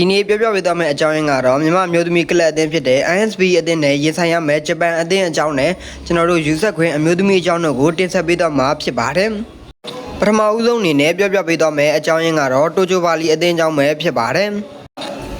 ဒီနေ့ပြောပြပေးသွားမယ့်အကြောင်းရင်းကတော့မြန်မာအမျိုးသမီးကလပ်အသင်းဖြစ်တဲ့ ISB အသင်းနဲ့ရင်ဆိုင်ရမယ့်ဂျပန်အသင်းအကြောင်းနဲ့ကျွန်တော်တို့ယူဆက်ခွင့်အမျိုးသမီးအကြောင်းတို့ကိုတင်ဆက်ပေးသွားမှာဖြစ်ပါတယ်ပထမဦးဆုံးအနေနဲ့ပြောပြပေးသွားမယ့်အကြောင်းရင်းကတော့တိုကျိုဘာလီအသင်းအကြောင်းပဲဖြစ်ပါတယ်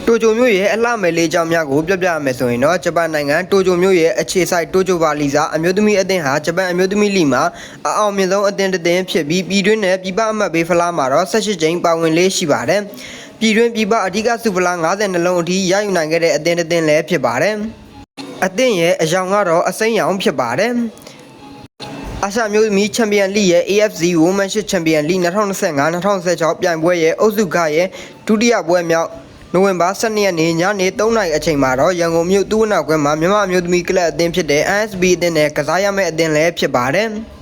တိုကျိုမြို့ရဲ့အလှမယ်လေးအကြောင်းများကိုပြောပြရမယ်ဆိုရင်တော့ဂျပန်နိုင်ငံတိုကျိုမြို့ရဲ့အခြေစိုက်တိုကျိုဘာလီစာအမျိုးသမီးအသင်းဟာဂျပန်အမျိုးသမီးလိမှာအအောင်မြင်ဆုံးအသင်းတစ်သင်းဖြစ်ပြီးပြည်တွင်းနဲ့ပြည်ပအမှတ်ပေးဖလားမှာတော့18ကြိမ်ပါဝင်လေးရှိပါတယ်။ ပြည်တွင်းပြည်ပအဓိကစုဖလား90လုံးအထိရယူနိုင်ခဲ့တဲ့အသင်းတစ်သင်းလည်းဖြစ်ပါတယ်။အသင်းရဲ့အယောင်ကတော့အစိမ်းရောင်ဖြစ်ပါတယ်။အာရှမျိုးသမီးချန်ပီယံလိရဲ့ AFC Women's Champion League 2025-2026ပြိုင်ပွဲရဲ့အုပ်စုကရဲ့ဒုတိယပွဲမြောက်နိုဝင်ဘာ12ရက်နေ့ညနေ3နာရီအချိန်မှာတော့ရန်ကုန်မြို့သူ့နောက်ကွယ်မှာမြန်မာအမျိုးသမီးကလပ်အသင်းဖြစ်တဲ့ ASB အသင်းနဲ့ကစားရမယ့်အသင်းလည်းဖြစ်ပါတယ်။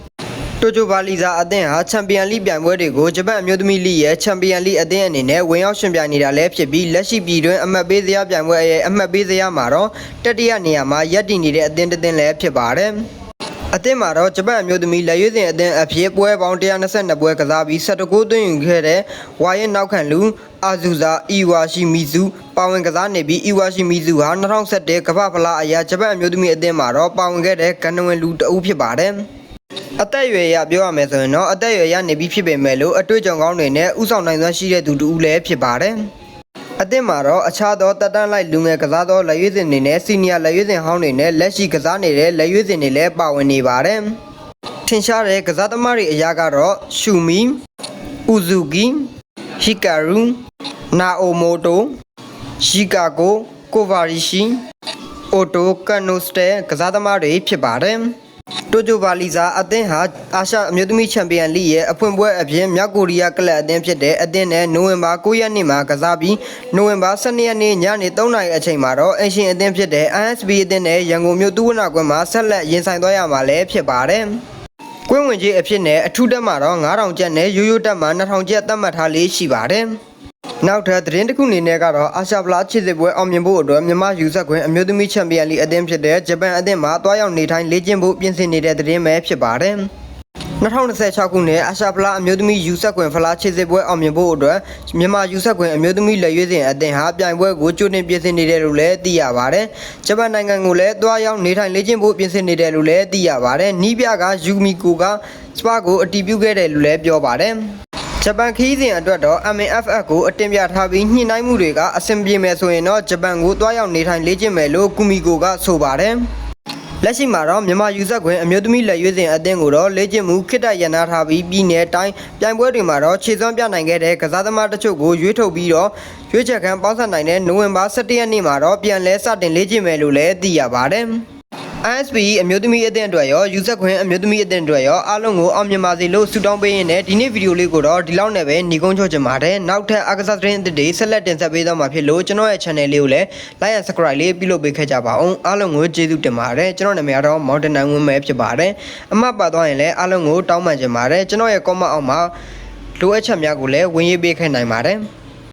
တိုကျိုဘာလီဇာအသင်းဟာချန်ပီယံလိပြိုင်ပွဲတွေကိုဂျပန်အမျိုးသမီးလိရဲ့ချန်ပီယံလိအသင်းအနေနဲ့ဝင်ရောက်ရှင်ပြိုင်နေတာလည်းဖြစ်ပြီးလက်ရှိပြည်တွင်းအမှတ်ပေးစရာပြိုင်ပွဲရဲ့အမှတ်ပေးစရာမှာတော့တတိယနေရာမှာရပ်တည်နေတဲ့အသင်းတစ်သင်းလည်းဖြစ်ပါတယ်။အသင်းမှာတော့ဂျပန်အမျိုးသမီးလက်ရွေးစင်အသင်းအဖြစ်ပွဲပေါင်း122ပွဲကစားပြီး19သွင်းယူခဲ့တဲ့ဝါရင်နောက်ခံလူအာဇူဇာအီဝါရှိမီဇူပါဝင်ကစားနေပြီးအီဝါရှိမီဇူဟာ2017ကမ္ဘာဖလားအရာဂျပန်အမျိုးသမီးအသင်းမှာတော့ပါဝင်ခဲ့တဲ့ကနဝင်လူတအုပ်ဖြစ်ပါတယ်။ အသက်အရွယ်ရပြောရမယ်ဆိုရင်တော့အသက်အရွယ်ရနေပြီဖြစ်ပေမဲ့လို့အတွေ့အကြုံကောင်းတွေနဲ့ဥဆောင်နိုင်စွမ်းရှိတဲ့သူတူဦးလည်းဖြစ်ပါတယ်။အသင်းမှာတော့အခြားသောတက်တန်းလိုက်လူငယ်ကစားသောလက်ရွေးစင်တွေနဲ့စီနီယာလက်ရွေးစင်ဟောင်းတွေနဲ့လက်ရှိကစားနေတဲ့လက်ရွေးစင်တွေလည်းပါဝင်နေပါတယ်။ထင်ရှားတဲ့ကစားသမားတွေအရာကတော့ရှူမီ၊ဥဇူကီဟီကာရူနာအိုမိုတိုရှီကာကိုကိုဗာရီရှီအိုတိုကန်နိုစတဲကစားသမားတွေဖြစ်ပါတယ်။ တိုကျိုဘာလီဇာအသင်းဟာအာရှအမျိုးသမီးချန်ပီယံလိရဲ့အဖွင့်ပွဲအပြင်မြောက်ကိုရီးယားကလပ်အသင်းဖြစ်တဲ့အသင်းနဲ့နိုဝင်ဘာ9ရက်နေ့မှာကစားပြီးနိုဝင်ဘာ12ရက်နေ့ညနေ3နာရီအချိန်မှာတော့အင်ရှင်အသင်းဖြစ်တဲ့ ISB အသင်းနဲ့ရန်ကုန်မြို့သူဝနာကွင်းမှာဆက်လက်ရင်ဆိုင်သွားရမှာလည်းဖြစ်ပါတယ်။ကွင်းဝင်ကြီးအဖြစ်နဲ့အထူးတက်မှာတော့9000ကျပ်နဲ့ရိုးရိုးတက်မှာ2000ကျပ်သတ်မှတ်ထားလေးရှိပါတယ်။ နောက်ထပ်သတင်းတစ်ခုအနေနဲ့ကတော့အာရှဖလားချစ်စစ်ပွဲအောင်မြင်ဖို့အတွက်မြန်မာယူဆက်ခွင့်အမျိုးသမီးချန်ပီယံလိအသင်းဖြစ်တဲ့ဂျပန်အသင်းမှာတွားရောက်နေထိုင်လေ့ကျင့်ဖို့ပြင်ဆင်နေတဲ့သတင်းပဲဖြစ်ပါတယ်။2026ခုနှစ်အာရှဖလားအမျိုးသမီးယူဆက်ခွင့်ဖလားချစ်စစ်ပွဲအောင်မြင်ဖို့အတွက်မြန်မာယူဆက်ခွင့်အမျိုးသမီးလက်ရွေးစင်အသင်းဟာပြိုင်ပွဲကိုကြိုတင်ပြင်ဆင်နေတယ်လို့လည်းသိရပါတယ်။ဂျပန်နိုင်ငံကိုလည်းတွားရောက်နေထိုင်လေ့ကျင့်ဖို့ပြင်ဆင်နေတယ်လို့လည်းသိရပါတယ်။နီးပြကယူမီကိုကစပါကိုအတီးပြုတ်ခဲ့တယ်လို့လည်းပြောပါတယ်။ ဂျပန်ခီးစဉ်အတွက်တော့ MNFF ကိုအတင်ပြထားပြီးညှိနှိုင်းမှုတွေကအဆင်ပြေမယ်ဆိုရင်တော့ဂျပန်ကိုတွားရောက်နေထိုင်လေ့ကျင့်မယ်လို့ကူမီကိုကဆိုပါတယ်။လက်ရှိမှာတော့မြန်မာယူဆက်ခွင့်အမျိုးသမီးလက်ရွေးစင်အသင်းကိုတော့လေ့ကျင့်မှုခိတ္တရန်နာထားပြီးပြည်내တိုင်းပြိုင်ပွဲတွေမှာတော့ခြေစွမ်းပြနိုင်ခဲ့တဲ့ကစားသမားတချို့ကိုရွေးထုတ်ပြီးတော့ရွေးချယ်ခံပေါင်းစပ်နိုင်တဲ့နိုဝင်ဘာ17ရက်နေ့မှာတော့ပြန်လဲစတင်လေ့ကျင့်မယ်လို့လည်းသိရပါတယ်။ ISP အမျိုးသမီးအသင်းအတွက်ရောယူဆက်ခွင့်အမျိုးသမီးအသင်းအတွက်ရောအားလုံးကိုအောင်မြင်ပါစေလို့ဆုတောင်းပေးရင်းနဲ့ဒီနေ့ဗီဒီယိုလေးကိုတော့ဒီလောက်နဲ့ပဲညီကုန်းချောချင်ပါတယ်နောက်ထပ်အကစားသတင်းအသစ်တွေဆက်လက်တင်ဆက်ပေးသွားမှာဖြစ်လို့ကျွန်တော်ရဲ့ channel လေးကိုလည်း like and subscribe လေးပြုလုပ်ပေးခဲ့ကြပါအောင်အားလုံးကိုကျေးဇူးတင်ပါတယ်ကျွန်တော်နာမည်ကတော့ Mountain နိုင်ဝင်းပဲဖြစ်ပါတယ်အမှတ်ပါသွားရင်လည်းအားလုံးကိုတောင်းပန်ချင်ပါတယ်ကျွန်တော်ရဲ့ comment အောက်မှာလိုအပ်ချက်များကိုလည်းဝင်ရေးပေးခဲ့နိုင်ပါတယ်